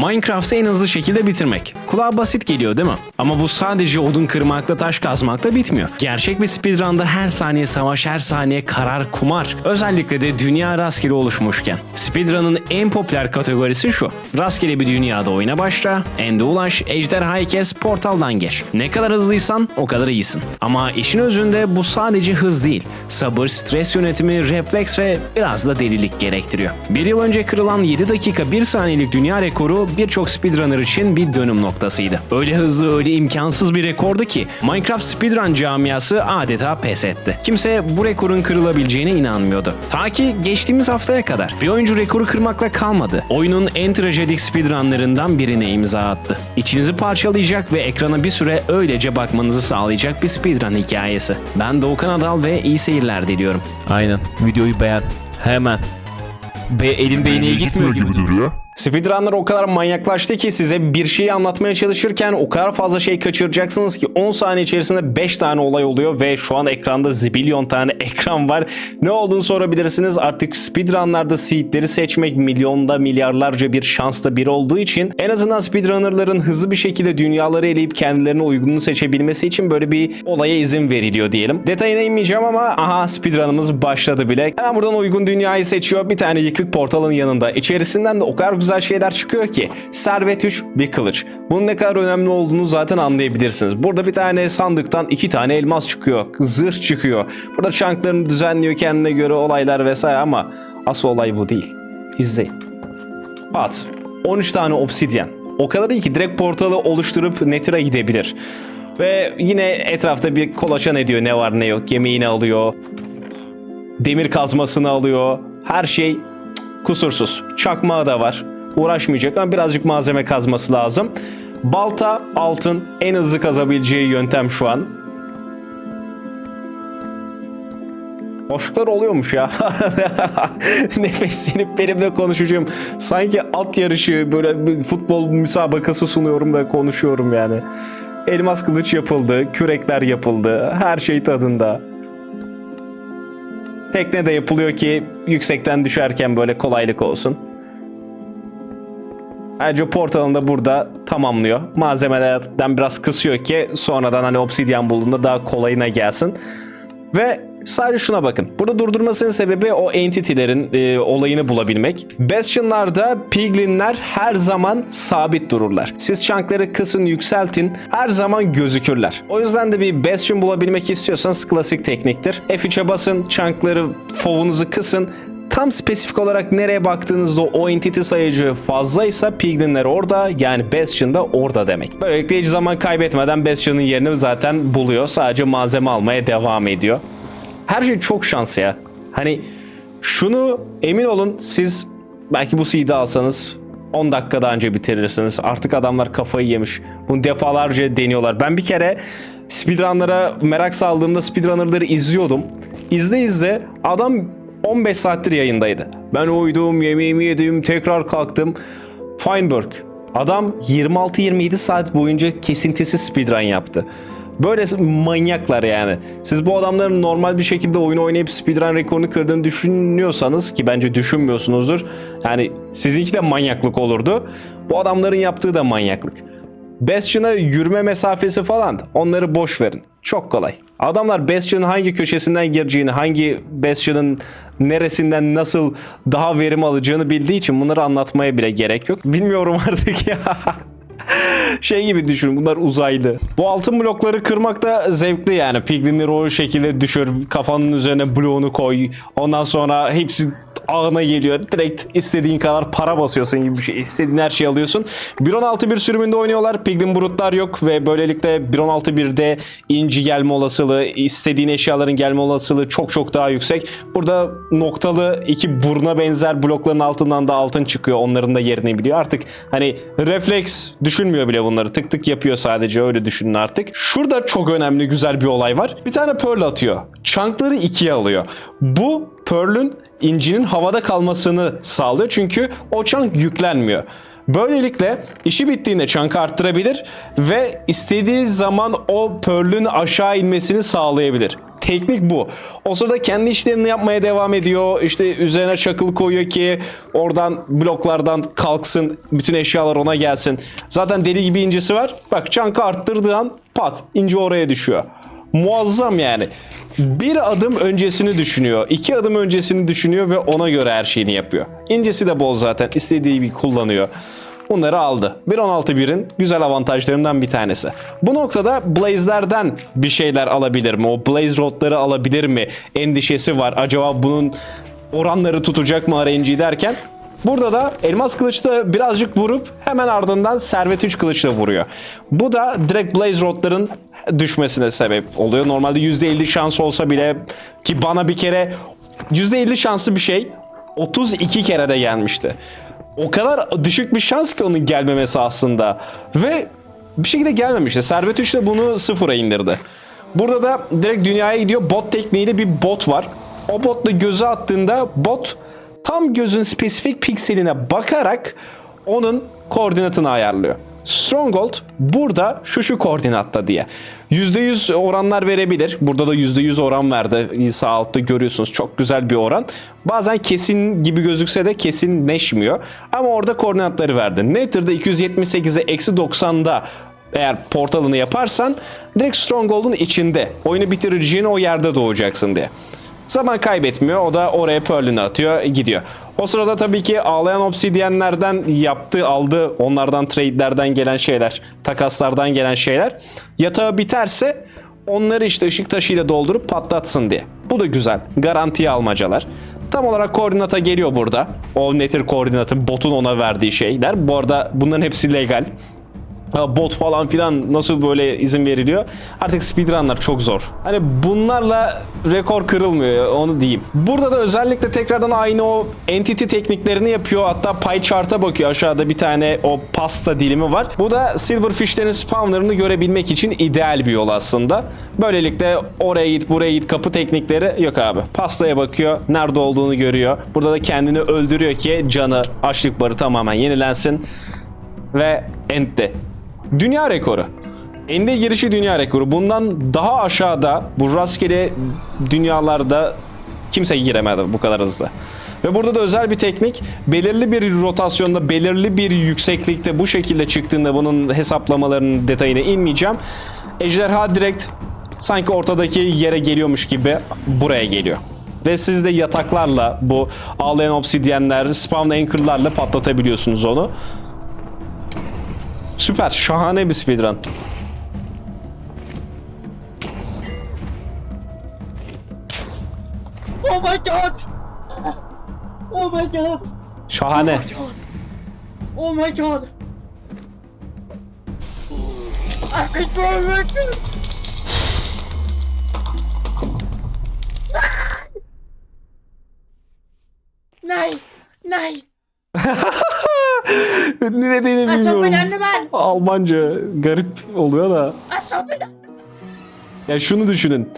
Minecraft'ı en hızlı şekilde bitirmek. Kulağa basit geliyor değil mi? Ama bu sadece odun kırmakla taş kazmakla bitmiyor. Gerçek bir speedrun'da her saniye savaş, her saniye karar, kumar. Özellikle de dünya rastgele oluşmuşken. Speedrun'ın en popüler kategorisi şu. Rastgele bir dünyada oyuna başla, ende ulaş, ejderhayı kes, portaldan geç. Ne kadar hızlıysan o kadar iyisin. Ama işin özünde bu sadece hız değil. Sabır, stres yönetimi, refleks ve biraz da delilik gerektiriyor. Bir yıl önce kırılan 7 dakika 1 saniyelik dünya rekoru birçok speedrunner için bir dönüm noktasıydı. Öyle hızlı, öyle imkansız bir rekordu ki Minecraft speedrun camiası adeta pes etti. Kimse bu rekorun kırılabileceğine inanmıyordu. Ta ki geçtiğimiz haftaya kadar. Bir oyuncu rekoru kırmakla kalmadı. Oyunun en trajedik speedrunlarından birine imza attı. İçinizi parçalayacak ve ekrana bir süre öylece bakmanızı sağlayacak bir speedrun hikayesi. Ben Doğukan Adal ve iyi seyirler diliyorum. Aynen. Videoyu beğen. Hemen. Be elim beyneye gitmiyor gibi. duruyor. Speedrunner o kadar manyaklaştı ki size bir şeyi anlatmaya çalışırken o kadar fazla şey kaçıracaksınız ki 10 saniye içerisinde 5 tane olay oluyor ve şu an ekranda zibilyon tane ekran var. Ne olduğunu sorabilirsiniz. Artık speedrunlarda seedleri seçmek milyonda milyarlarca bir şansta bir olduğu için en azından speedrunnerların hızlı bir şekilde dünyaları eleyip kendilerine uygununu seçebilmesi için böyle bir olaya izin veriliyor diyelim. Detayına inmeyeceğim ama aha speedrunımız başladı bile. Hemen buradan uygun dünyayı seçiyor. Bir tane yıkık portalın yanında. İçerisinden de o kadar güzel şeyler çıkıyor ki. Servet 3 bir kılıç. Bunun ne kadar önemli olduğunu zaten anlayabilirsiniz. Burada bir tane sandıktan iki tane elmas çıkıyor. Zırh çıkıyor. Burada çanklarını düzenliyor kendine göre olaylar vesaire ama asıl olay bu değil. İzleyin. Pat. 13 tane obsidyen. O kadar iyi ki direkt portalı oluşturup Nether'a gidebilir. Ve yine etrafta bir kolaçan ediyor ne var ne yok. Yemeğini alıyor. Demir kazmasını alıyor. Her şey kusursuz. Çakmağı da var. Uğraşmayacak ama birazcık malzeme kazması lazım. Balta, altın en hızlı kazabileceği yöntem şu an. Boşluklar oluyormuş ya. Nefeslenip benimle konuşacağım. Sanki at yarışı böyle futbol müsabakası sunuyorum da konuşuyorum yani. Elmas kılıç yapıldı, kürekler yapıldı, her şey tadında. Tekne de yapılıyor ki yüksekten düşerken böyle kolaylık olsun. Ayrıca portalını da burada tamamlıyor. Malzemelerden biraz kısıyor ki sonradan hani obsidyen bulduğunda daha kolayına gelsin. Ve sadece şuna bakın. Burada durdurmasının sebebi o entity'lerin e, olayını bulabilmek. Bastion'larda piglinler her zaman sabit dururlar. Siz chunkları kısın yükseltin her zaman gözükürler. O yüzden de bir bastion bulabilmek istiyorsanız klasik tekniktir. F3'e basın, chunkları fovunuzu kısın tam spesifik olarak nereye baktığınızda o entity sayıcı fazlaysa piglinler orada yani Bastion da orada demek. Böylelikle hiç zaman kaybetmeden Bastion'ın yerini zaten buluyor. Sadece malzeme almaya devam ediyor. Her şey çok şans ya. Hani şunu emin olun siz belki bu seed'i alsanız 10 dakikada önce bitirirsiniz. Artık adamlar kafayı yemiş. Bunu defalarca deniyorlar. Ben bir kere speedrunlara merak saldığımda speedrunnerları izliyordum. İzle izle adam 15 saattir yayındaydı. Ben uyudum, yemeğimi yedim, tekrar kalktım. Feinberg. Adam 26-27 saat boyunca kesintisiz speedrun yaptı. Böyle manyaklar yani. Siz bu adamların normal bir şekilde oyun oynayıp speedrun rekorunu kırdığını düşünüyorsanız ki bence düşünmüyorsunuzdur. Yani sizinki de manyaklık olurdu. Bu adamların yaptığı da manyaklık. Bastion'a yürüme mesafesi falan onları boş verin. Çok kolay. Adamlar Bastion'ın hangi köşesinden gireceğini, hangi Bastion'ın neresinden nasıl daha verim alacağını bildiği için bunları anlatmaya bile gerek yok. Bilmiyorum artık ya. şey gibi düşün bunlar uzaylı. Bu altın blokları kırmak da zevkli yani. Piglinleri o şekilde düşür. Kafanın üzerine bloğunu koy. Ondan sonra hepsi ağına geliyor. Direkt istediğin kadar para basıyorsun gibi bir şey. İstediğin her şeyi alıyorsun. 1.16 bir sürümünde oynuyorlar. Piglin brutlar yok ve böylelikle 1.16.1'de inci gelme olasılığı, istediğin eşyaların gelme olasılığı çok çok daha yüksek. Burada noktalı iki buruna benzer blokların altından da altın çıkıyor. Onların da yerini biliyor. Artık hani refleks düşünmüyor bile bunları. Tık tık yapıyor sadece öyle düşünün artık. Şurada çok önemli güzel bir olay var. Bir tane pearl atıyor. Chunkları ikiye alıyor. Bu pearl'ün incinin havada kalmasını sağlıyor. Çünkü o chunk yüklenmiyor. Böylelikle işi bittiğinde çankı arttırabilir ve istediği zaman o Pearl'ün aşağı inmesini sağlayabilir. Teknik bu. O sırada kendi işlerini yapmaya devam ediyor. İşte üzerine çakıl koyuyor ki oradan bloklardan kalksın. Bütün eşyalar ona gelsin. Zaten deli gibi incisi var. Bak çankı arttırdığı an pat ince oraya düşüyor. Muazzam yani. Bir adım öncesini düşünüyor. iki adım öncesini düşünüyor ve ona göre her şeyini yapıyor. İncesi de bol zaten. istediği gibi kullanıyor. Bunları aldı. 1.16.1'in güzel avantajlarından bir tanesi. Bu noktada Blaze'lerden bir şeyler alabilir mi? O Blaze Rod'ları alabilir mi? Endişesi var. Acaba bunun oranları tutacak mı RNG derken Burada da elmas kılıçla birazcık vurup hemen ardından servet 3 kılıçla vuruyor. Bu da direkt Blaze Rod'ların düşmesine sebep oluyor. Normalde %50 şans olsa bile ki bana bir kere %50 şanslı bir şey 32 kere de gelmişti. O kadar düşük bir şans ki onun gelmemesi aslında. Ve bir şekilde gelmemişti. Servet 3 de bunu sıfıra indirdi. Burada da direkt dünyaya gidiyor. Bot tekniğiyle bir bot var. O botla göze attığında bot tam gözün spesifik pikseline bakarak onun koordinatını ayarlıyor. Stronghold burada şu şu koordinatta diye. %100 oranlar verebilir. Burada da %100 oran verdi. Sağ altta görüyorsunuz. Çok güzel bir oran. Bazen kesin gibi gözükse de kesinleşmiyor. Ama orada koordinatları verdi. Nether'da 278'e eksi 90'da eğer portalını yaparsan direkt Stronghold'un içinde. Oyunu bitireceğin o yerde doğacaksın diye. Zaman kaybetmiyor. O da oraya Pearl'ünü atıyor, gidiyor. O sırada tabii ki ağlayan obsidyenlerden yaptığı, aldığı, onlardan trade'lerden gelen şeyler, takaslardan gelen şeyler. Yatağı biterse onları işte ışık taşıyla doldurup patlatsın diye. Bu da güzel. Garantiye almacalar. Tam olarak koordinata geliyor burada. O netir koordinatı botun ona verdiği şeyler. Bu arada bunların hepsi legal. Bot falan filan nasıl böyle izin veriliyor? Artık speedrunlar çok zor. Hani bunlarla rekor kırılmıyor onu diyeyim. Burada da özellikle tekrardan aynı o entity tekniklerini yapıyor. Hatta pie chart'a bakıyor. Aşağıda bir tane o pasta dilimi var. Bu da silverfishlerin spawnlarını görebilmek için ideal bir yol aslında. Böylelikle oraya git buraya git kapı teknikleri yok abi. Pastaya bakıyor. Nerede olduğunu görüyor. Burada da kendini öldürüyor ki canı açlık barı tamamen yenilensin. Ve end'de. Dünya rekoru. Ende girişi dünya rekoru. Bundan daha aşağıda bu rastgele dünyalarda kimse giremedi bu kadar hızlı. Ve burada da özel bir teknik belirli bir rotasyonda belirli bir yükseklikte bu şekilde çıktığında bunun hesaplamalarının detayına inmeyeceğim. Ejderha direkt sanki ortadaki yere geliyormuş gibi buraya geliyor. Ve siz de yataklarla bu ağlayan obsidyenler, spawn anchor'larla patlatabiliyorsunuz onu. Süper. Şahane bir speedrun. Oh my god! Oh my god! Şahane. Oh my god! I think we're Nej! Nej! Ne dediğini bilmiyorum. ben! Almanca garip oluyor da. Belanı! Ya şunu düşünün.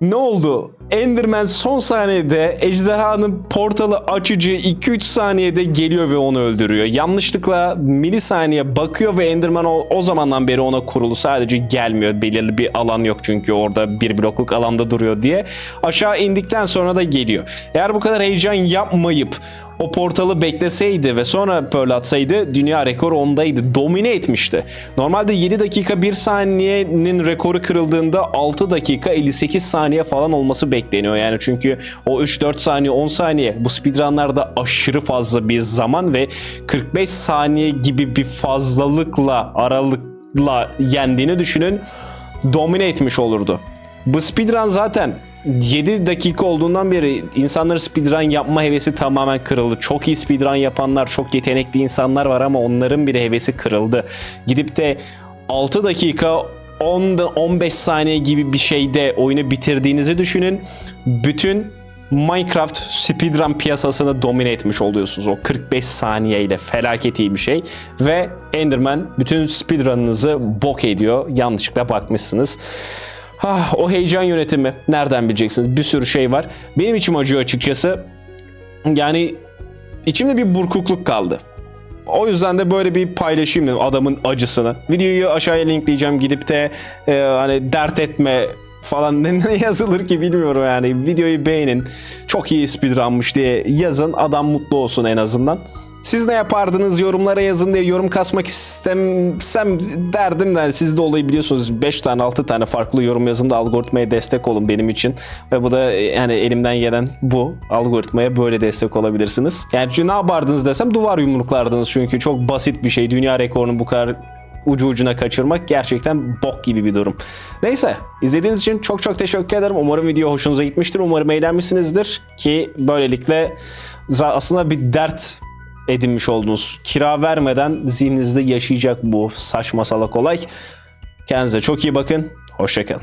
Ne oldu? Enderman son saniyede ejderhanın portalı açıcı 2-3 saniyede geliyor ve onu öldürüyor. Yanlışlıkla milisaniye bakıyor ve Enderman o, o zamandan beri ona kurulu. Sadece gelmiyor. Belirli bir alan yok çünkü orada bir blokluk alanda duruyor diye. Aşağı indikten sonra da geliyor. Eğer bu kadar heyecan yapmayıp o portalı bekleseydi ve sonra Pearl atsaydı dünya rekoru ondaydı. Domine etmişti. Normalde 7 dakika 1 saniyenin rekoru kırıldığında 6 dakika 58 saniye falan olması bekleniyor. Yani çünkü o 3-4 saniye 10 saniye bu speedrunlarda aşırı fazla bir zaman ve 45 saniye gibi bir fazlalıkla aralıkla yendiğini düşünün. Domine etmiş olurdu. Bu speedrun zaten 7 dakika olduğundan beri insanların speedrun yapma hevesi tamamen kırıldı. Çok iyi speedrun yapanlar, çok yetenekli insanlar var ama onların bile hevesi kırıldı. Gidip de 6 dakika 10 15 saniye gibi bir şeyde oyunu bitirdiğinizi düşünün. Bütün Minecraft speedrun piyasasını domine etmiş oluyorsunuz o 45 saniyeyle felaket iyi bir şey ve Enderman bütün speedrun'ınızı bok ediyor yanlışlıkla bakmışsınız. Ah, o heyecan yönetimi nereden bileceksiniz? Bir sürü şey var. Benim içim acıyor açıkçası. Yani içimde bir burkukluk kaldı. O yüzden de böyle bir paylaşayım dedim adamın acısını. Videoyu aşağıya linkleyeceğim gidip de e, hani dert etme falan ne yazılır ki bilmiyorum yani. Videoyu beğenin. Çok iyi speedrunmış diye yazın. Adam mutlu olsun en azından. Siz ne yapardınız yorumlara yazın diye yorum kasmak istemsem derdim de siz de olayı biliyorsunuz 5 tane 6 tane farklı yorum yazın da algoritmaya destek olun benim için. Ve bu da e, yani elimden gelen bu. Algoritmaya böyle destek olabilirsiniz. Yani ne yapardınız desem duvar yumruklardınız çünkü çok basit bir şey. Dünya rekorunu bu kadar ucu ucuna kaçırmak gerçekten bok gibi bir durum. Neyse izlediğiniz için çok çok teşekkür ederim. Umarım video hoşunuza gitmiştir. Umarım eğlenmişsinizdir ki böylelikle aslında bir dert edinmiş oldunuz. Kira vermeden zihninizde yaşayacak bu saçma salak olay. Kendinize çok iyi bakın. Hoşçakalın.